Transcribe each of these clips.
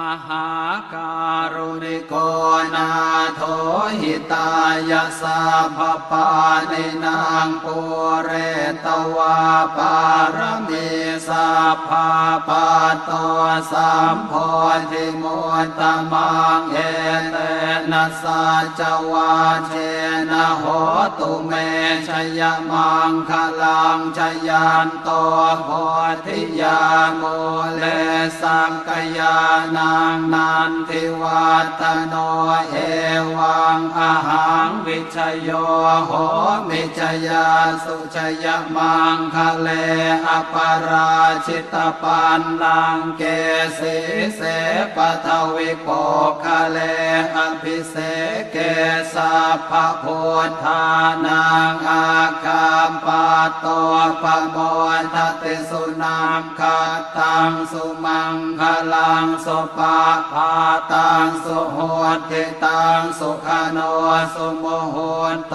มหาการุณิโกนาโถหิตายาสาภปานินางปุเรตวาปารมีสัพพาปาโตสัมโพธิมุตตมังเอเตนะสัจวาเชนะโห ตุเมชยมังคลังชยันโตโพธิยาโมเลสังกยานังนันทิวัตโนเอวังอาหังวิชโยโหมิชยาสุชยมังคะเลอปราชิตปันลังเกสีเสปทวิโปคะเลอภิเสเกสัพพะโพธานังอาคาปาโตปะโมทติสุนังคาตังสุมังคลังสุปาพาตังสุโหติตังสุขโนสุโมโหนต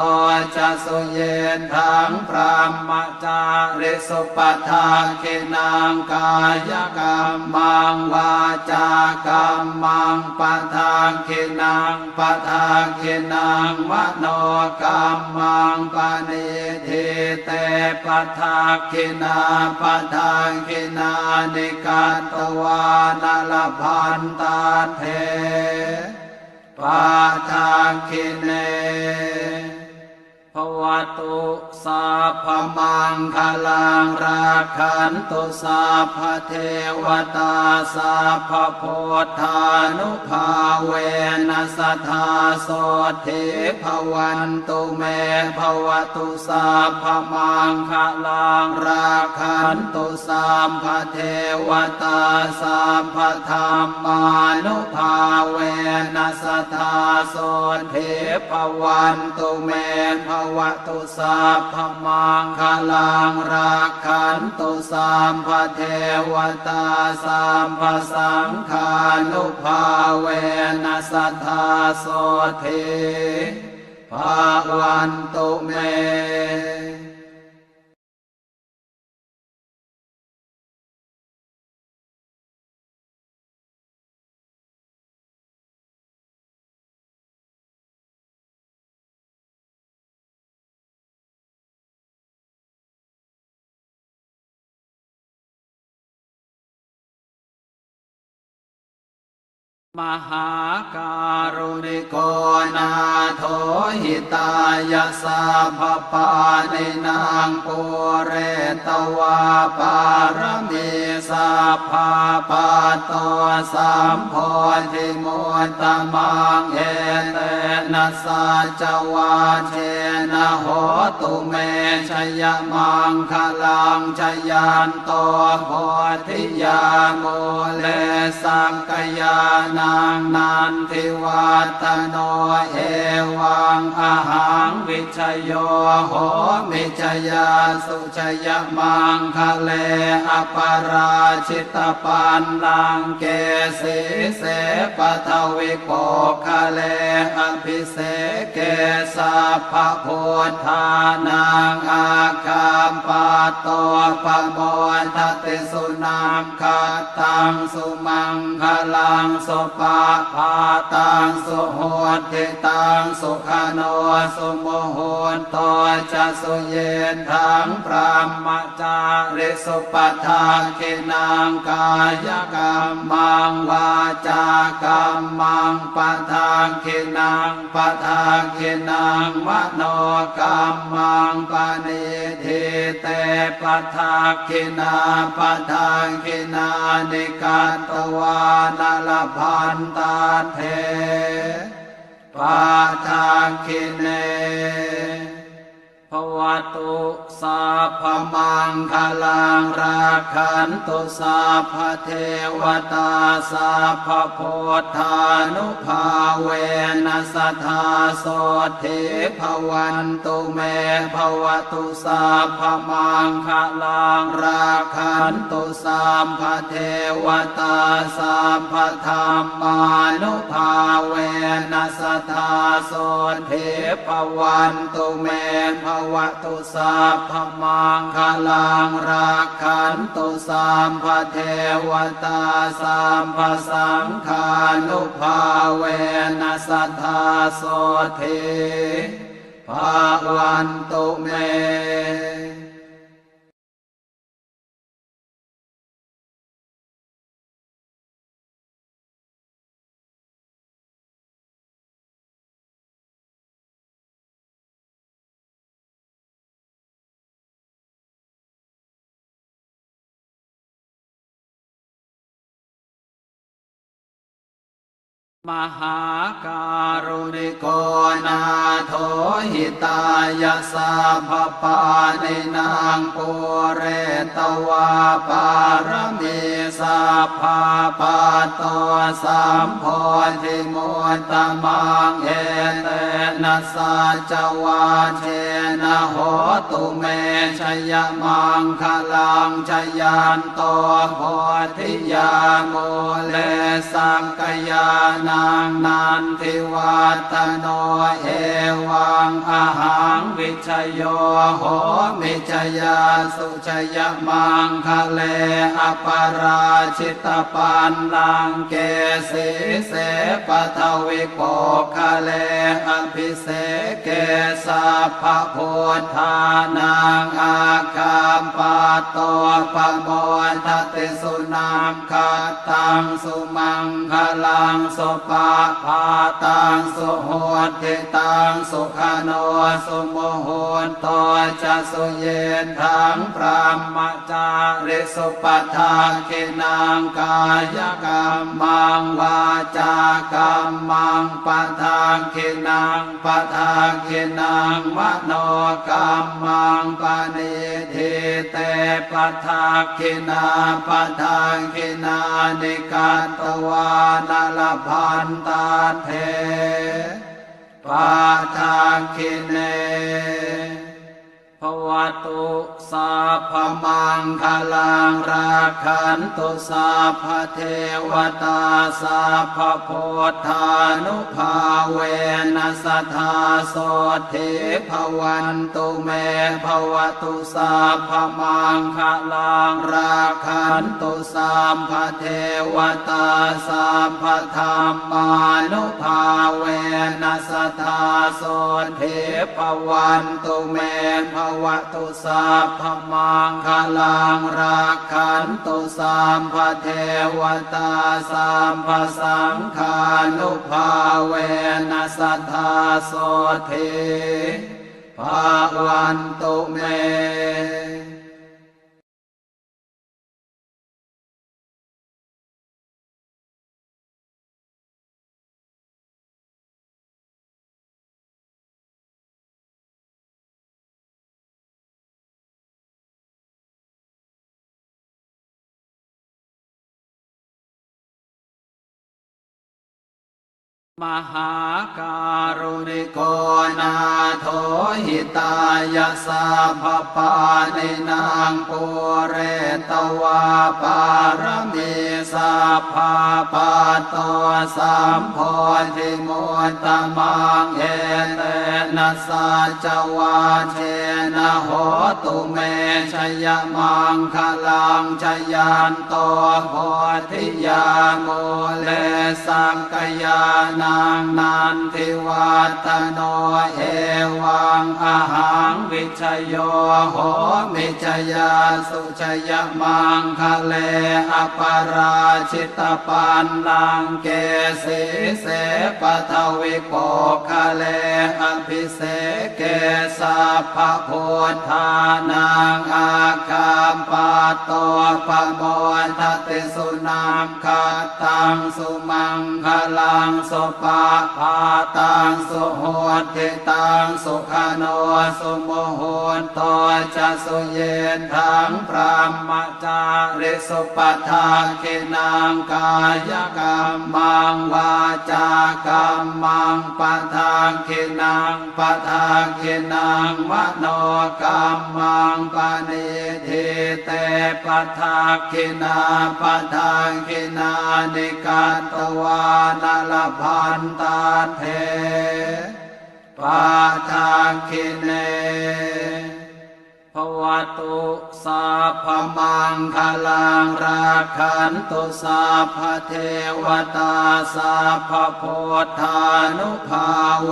จะสุเยนทังพระมจาริสุปทาคินังกายกรรมังวาจากรรมังปทาคินังปทาคินังมโนกรรมังปณิทิเตปัทาคินาปัทาคินานิการตวานลพันตาเทปัทาคิเน ตุสัพพมังคลังราคันตุสัพพเทวตาสัพพโพธานุภาเวนัสธาโสทิภวันตุเมภวตุสัพพมังคลังราคันตุสัพพเทวตาสัพพธรรมานุภาเวนัสธาโสทิภวันตุเมภวตุสัพมังคลังราคันตุสามภเทวตาสัมภสังคานุภาเวนัสทธาโสทิภาวันตุเม มหาการุณิโกนาโถหิตายาสาภปานินางปุเรตวาปารมีสาภาปาตสัมโพธิมุตตมังเอเต นะสัจวาเชนะโหตุเมชยมังคลังชยันโตโพธิยาโมเลสังกยานังนันทิวัตโนเอวังอาหังวิชโยโหมิชยาสุชยมังคะเลอปราชิตปันลังเกสีเสปทวิโปคะเลอภิเสเกสัพพะโพธานังอาคามปาโตปะโมทติสุนังคาตังสุมังคลังสุปาพาตังสุโหติตังสุขโนสุโมโหนโตจะสุเยนทังพระมจาริสุปทาคินังกายกรรมังวาจากรรมังปทาคินังปทาคินังมโนกรรมังปณิทิเตปทาคินาปทาคินานิการตวานลพันตาเทปาทาคิเน ภวตุสัพมังคลังราคันตุสัพเทวตาสัพโพธานุภาเวนัสทธาโสทิภวันตุเมภวตุสัพมังคลังราคันตุสัพเทวตาสัพธรรมานุภาเวนัสทธาโสทิภวันตุเมภวตุสาพมังคลังราคันตุสามพเทวตาสามพสังคานุภาเวนัสธาโสเทภาวันตุเม มหาการุณิโกนาโถหิตายาสาพปานินางปุเรตวาปารมี สัพพาปาโตสัมโพธิมุตตมังเอเตนะสัจวาเชนะโหตุเมชยมังคลังชยันตโพธิยาโมเลสังกยานังนันทิวัตโนเอวังอาหังวิชโยโหมิชยาสุชยมังคะเลอปราชิตปันลังเกสีเสปทวิโปคะเลอภิเสเกสัพพะโพธานังอาคามปาโตปะโมทติสุนังคาตังสุมังคลังสุปาภาตังสุโหติตังสุขโนสุโมโหนโตจะสุเยนทังพรหมจาริสุปทาคินนางกายกรรมังวาจากรรมังปทาคินังปทาคินังมโนกรรมังปณิทิเตปทาคินาปทาคินานิการตวานลพันตาเทปาทาคิเน ภวตุสัพมังคลังราคันตุสัพเทวตาสัพโพธานุภาเวนัสทธาโสเทภวันตุเมภวตุสัพมังคลังราคันตุสัพเทวตาสัพธรรมานุภาเวนัสทธาโสเทภวันตุเมภวตุสาพมังคลังราคันตุสามพเทวตาสามพสังฆานุภาเวนัสธาโสเทภาวันตุเม มหาการุณิโกนาโถหิตายาสัพปานินางปุเรตวาปารมีสัพพาปาตสัมโพธิมุตตมังเอเตนะสัจวาเช นะโหตุเมชยมังคลังชยันโตโพธิยาโมเลสังกยานังนันทิวัตโนเอวังอาหังวิชโยโหมิชยาสุชยมังคะเลอปราชิตปันลังเกสีเสปทวิโปคะเลอภิเสเกสัพพะโพธานังอาคาปาโตปะโมทติสุนังคาตังสุมังคลังสุปาภาตังสุโหติตังสุขโนสุโมโหนตจะสุเยนทังพรหมจาริสุปทาคินังกายกรรมังวาจากรรมังปทาคินังปทาคินังมโนกรรมังปณิทิเตปทาคินาปทาคินานิการตวานลพันตาเทปปาทาคิเนภวตุสัพพมังคลังราคันตุสัพเทวตาสัพพโพธานุภาเว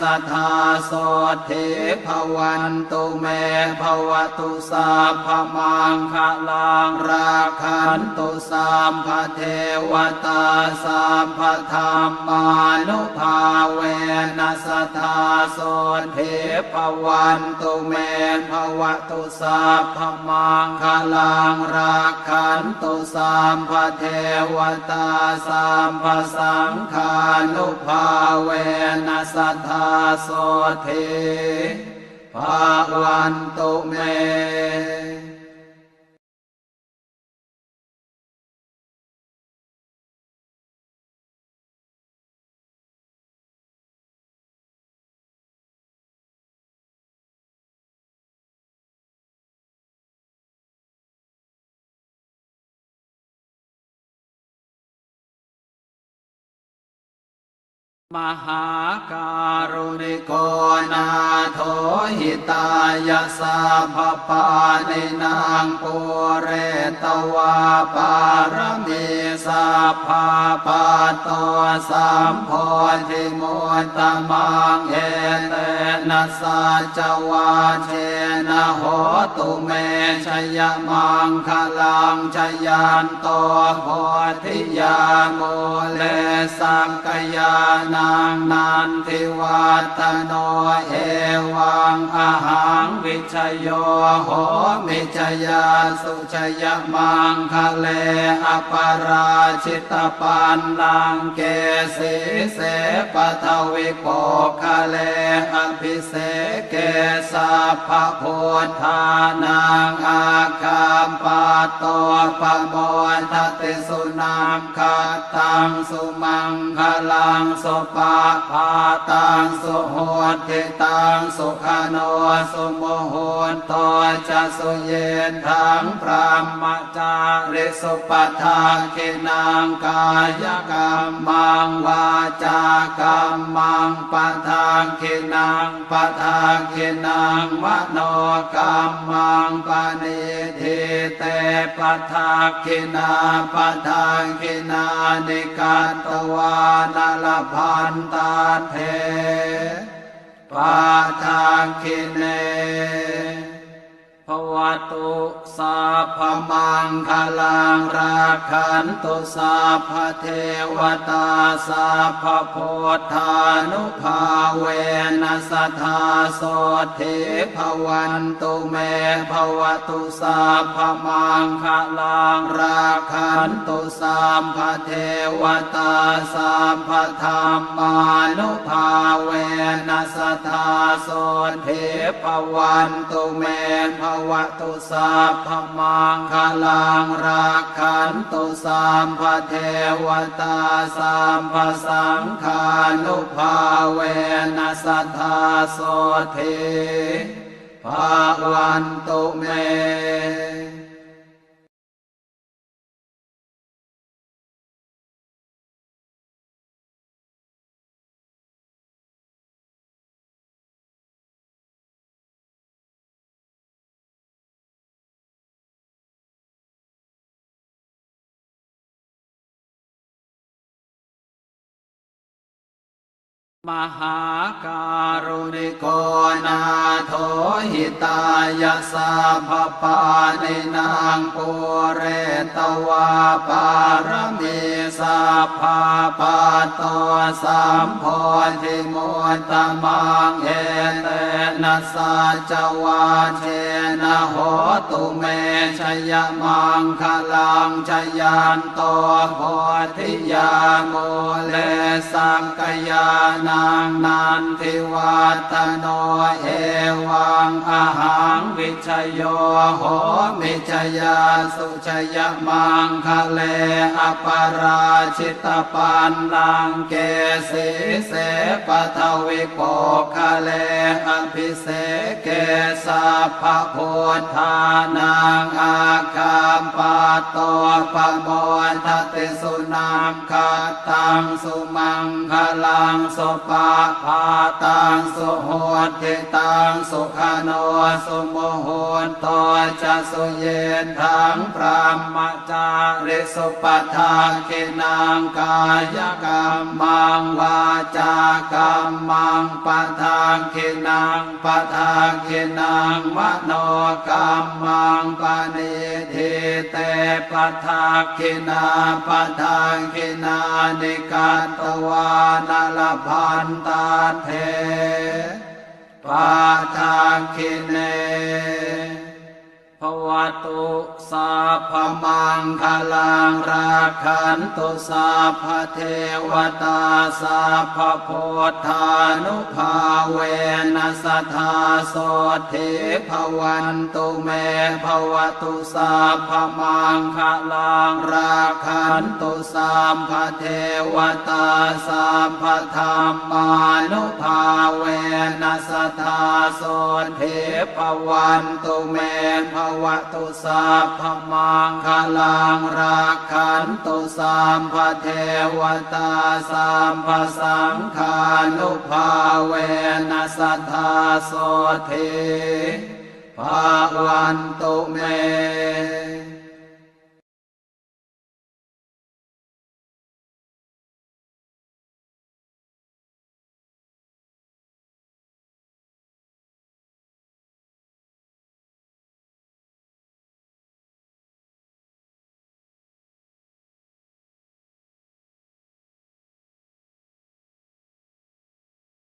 สทธาโสเทภวันตุเมภวตุสัพมังคลังราคันตุสัพพเทวตาสัพพธรรมานุภาเวนัสทธาโสเทภวันตุเมภวตุสัพมังคลังราคันตุสัมภเทวตาสัมภสังฆานุภาเวนัสททาโสเทภาวันตุเม มหาการุณิโกนาโทหิตายาสัพปานินางปุเรตวาปารมีสัพพาปาโตสัมโพธิมุตตมังเอเตนะสัจวาเชนะโหตุเมชยมังคลังชยันโตโพธิยาโมเลสังกยานงนันทิวัตโนเอวังอาหังวิชโยโหมิชยาสุชยมังคะเลอปราชิตปันลังเกสีเสปทวิโปคะเลอภิเสเกสัพพะโพธานังอาคามปาโตปะโมทติสุนังคาตังสุมังคลังสุปาพาตังสุโหติตังสุขโนสุโมโหนตจะสุเยนทังพรหมจาริสุปทาคินังกายกรรมังวาจากรรมังปทาคินังปทาคินังมโนกรรมังปณิทิเตปทาคินาปทาคินานิการตวานาลพันตาเทปาทาคิเน วตุสัพมังคลังราคันตุสัพเทวตาสัพพโพธานุภาเวนัสทธาโสเทภวันตุเมภวตุสัพมังคลังราคันตุสัพเทวตาสัพธรรมานุภาเวนัสทธาโสเทภวันตุเมภววตุสาพมังคลังราคันตุสามภเทวตาสามภสังคานุภาเวนัสทธาโสเทภาวันตุเม มหาการุณิโกนาโทหิตายาสัพปานินางปุเรตวาปารมีสัพพาปาโตสัมโพธิมุตตมังเอเตนะสัจวาเช นะโหตุเมชยมังคลังชยันโตโพธิยาโมเลสังกยานังนันทิวัตโนเอวังอาหังวิชโยโหมิชยาสุชยมังคะเลอปราชิตปันลังเกสีเสปทวิโปคะเลอภิเสเกสัพพะโพทธานังอาคามปาโตปะโมทติสุนามคาตังสุมังคลังสุปาพาตังสุโหติตังสุขโนสุโมโหนตจะสุเยนทังพรหมจาริสุปทาคินังกายกรรมังวาจากรรมังปทาคินังปทาคินังมโนกรรมังปณิทิเตปทาคินาปัทาคินานิกัตตวานลพันตาเทปัทาคิเน ภวตุสาพมังคลังราคันตุสาพเทวตาสาพโพธานุภาเวนัสทธาโสเทภวันตุเมภวตุสาพมังคลังราคันตุสาพเทวตาสาพธรรมานุภาเวนัสทธาโสเทภวันตุเมภวตุสาพมังคลังราคันตุสามพเทวตาสามพสังคานุภาเวนัสธาโสเทภาวันตุเม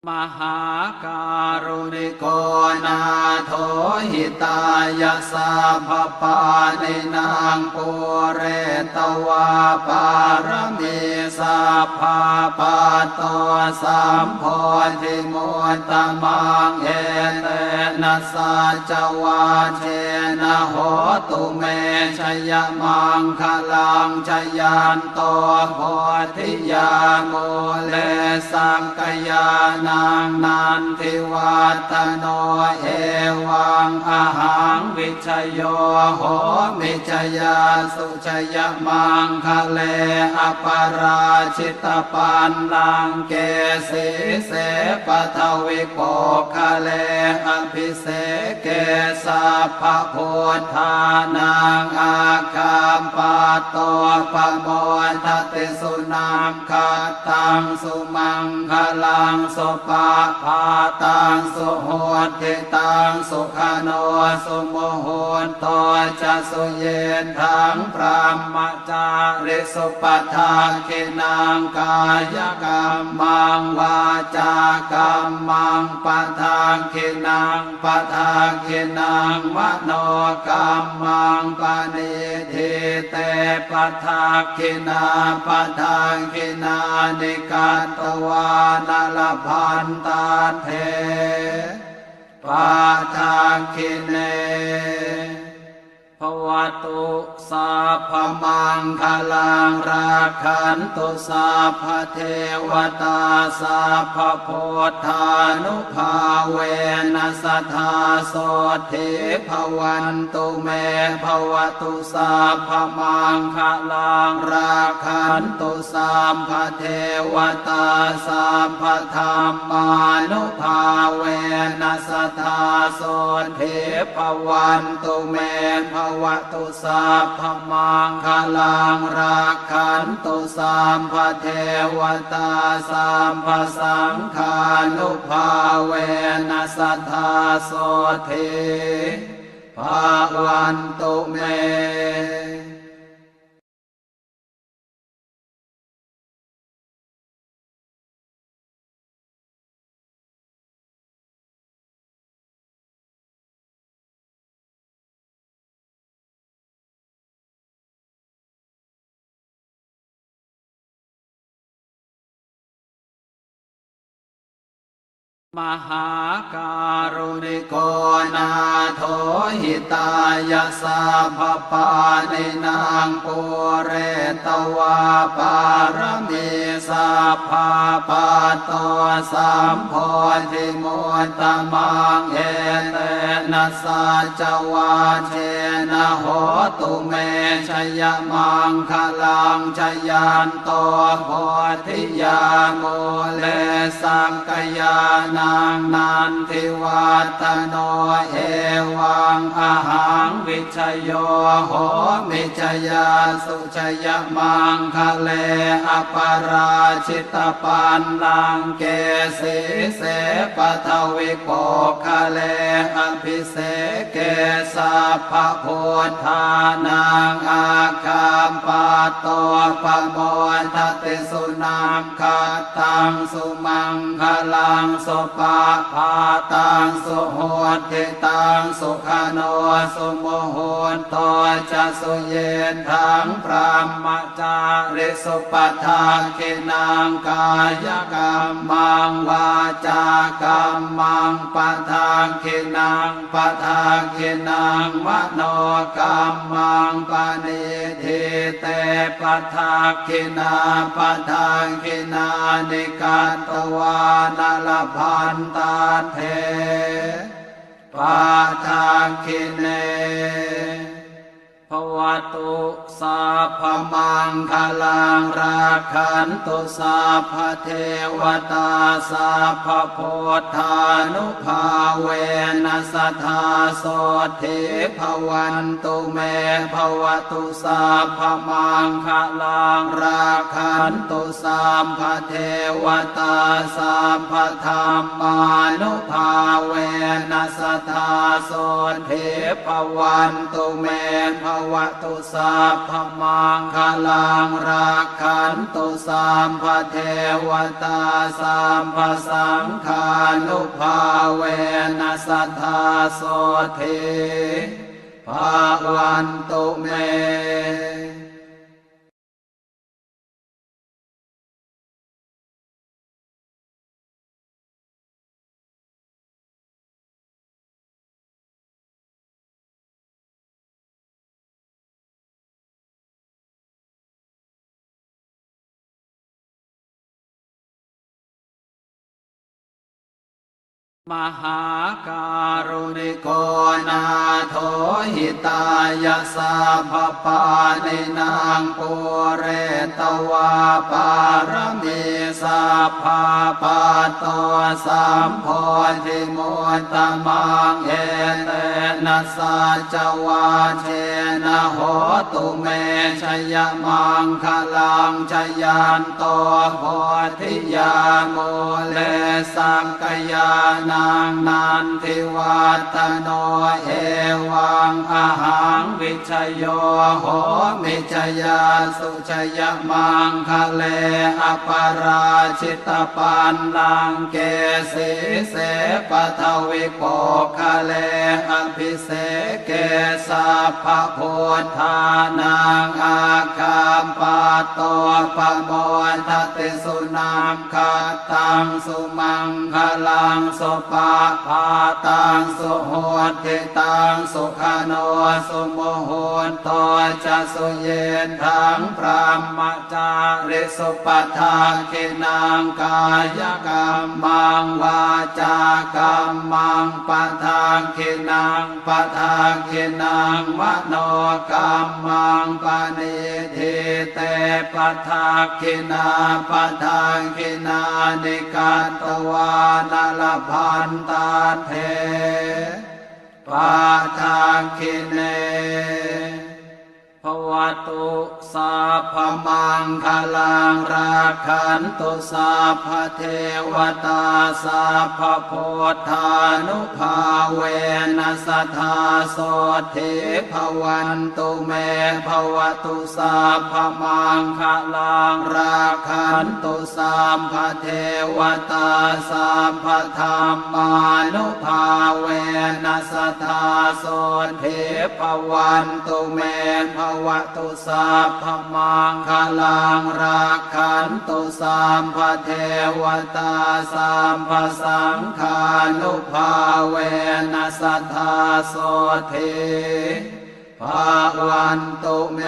มหาการุณิโกนาโถหิตายาสาภปาในนางปุเรตวาปารมีสาภาปาตสามโพธิมุตตมังเอเต นะสัจวาเชนะโหตุเมชยมังคลังชยันโตโพธิยาโมเลสังกยานังนันทิวัตโนเอวังอาหังวิชโยโหมิชยาสุชยมังคะเลอปราชิตปันลังเกสีเสปทวิโปคะเลอภิเสเกสัพพโพธานังอาคามปาโตปะโมทติสุนามคาตังสุมังคลังสุปาพาตังสุโหติตังสุขโนสุโมโหนโตจะสุเยนทังพรหมจาริสุปทาคินังกายกรรมังวาจากรรมังปทาคินังปทาคินังมโนกรรมังปณิทิเตปทาคินาปทาคินานิกาตตวานลพันตาเทปาทาคิเน ภวตุสาพมังคลังราคันตุสาพเทวตาสาพโพธานุภาเวนัสทธาโสเทภวันตุเมภวตุสาพมังคลังราคันตุสาพเทวตาสาพธรรมานุภาเวนัสทธาโสเทภวันตุเมภวตุสาพมังคลังราคันตุสามพเทวตาสามพสังฆานุภาเวนัสธาโสเทภาวันตุเม มหาการุณิโกนาโถหิตายาสาภปาในนางปุเรตวาปารมีสาภาปาตสัมโพธิมุตตมังเอเต นะสัจวาเชนะโหตุเมชยมังคลังชยันโตโพธิยาโมเลสังกยานังนันทิวัตโนเอวังอาหังวิชโยโหมิชยาสุชยมังคะเลอปราชิตปันลังเกสีเสปทวิโปคะเลอภิเสเกสัพพะโพธานังอาคามปาโตปะโมทติสุนังคาตังสุมังคลังสุปาพาตังสุโหติตังสุขโนสุโมโหนโตจะสุเยนทังพรหมจาริสุปทาคินังกายกรรมังวาจากรรมังปทาคินังปทาคินังมโนกรรมังปณิทิเตปทาคินาปทาคินานิการตวานลพันตาเทปาทาคิเน ภวตุสาพมังคลังราคันตุสาพเทวตาสาพโพธานุภาเวนัสทธาโสเทภวันตุเมภวตุสาพมังคลังราคันตุสาพเทวตาสาพธรรมานุภาเวนัสทธาโสเทภวันตุเมภวตุสาพมังคลังราคันตุสามพเทวตาสามพสังคานุภาเวนัสธาโสเทภาวันตุเม มหาการุณิโกนาโทหิตายาสาพปานินางปุเรตวาปารมีสัพพาปาโตสัมโพธิมุตตมังเอเตนะสัจวาเชนะโหตุเมชยมังคลังชยันตโพธิยาโมเลสังกยานงนันทิวัตโนเอวังอาหังวิชโยโหมิชยาสุชยมังคะเลอปราชิตปันลังเกสีเสปทวิโปคะเลอภิเสเกสัพพะโพธานังอาคามปาโตปะโมทติสุนังคาตังสุมังคลังสุปาพาตังสุโหติตังสุขโนสุโมโหนตจะสุเยนทังพรหมจาริสุปทาคินังกายกรรมังวาจากรรมังปทาคินังปทาคินังมโนกรรมังปณิทิเตปทาคินาปทาคินานิการตวานลพันตาเทปาทาคิเน วตุสาพมังคลังราคันตุสาพเทวตาสาพโพธานุภาเวนัสทธาโสเทภวันตุเมภวตุสาพมังคลังราคันตุสาพเทวตาสาพธรรมานุภาเวนัสทธาโสเทภวันตุเมภววตุสาพมังคลังราคันตุสามพเทวตาสามพสังคานุภาเวนัสทธาโสเทภาวันตุเม